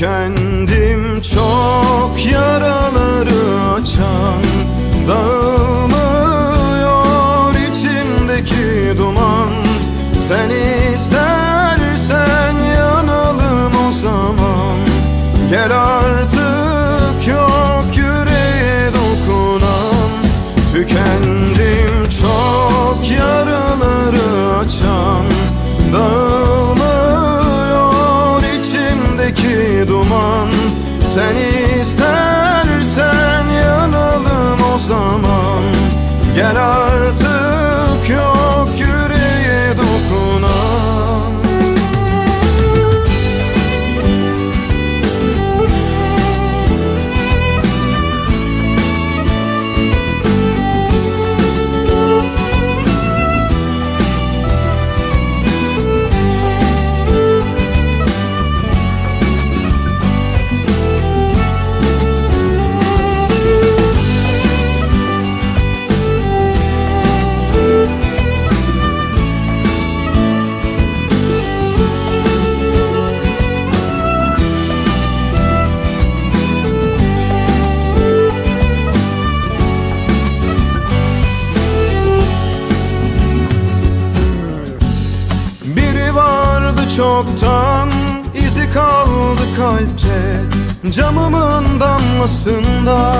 Tükendim çok yaraları açan Dağılmıyor içimdeki duman. Sen istersen yanalım o zaman. Gel artık yok yüreğe dokunan Tükendim Sen çoktan izi kaldı kalpte Camımın damlasında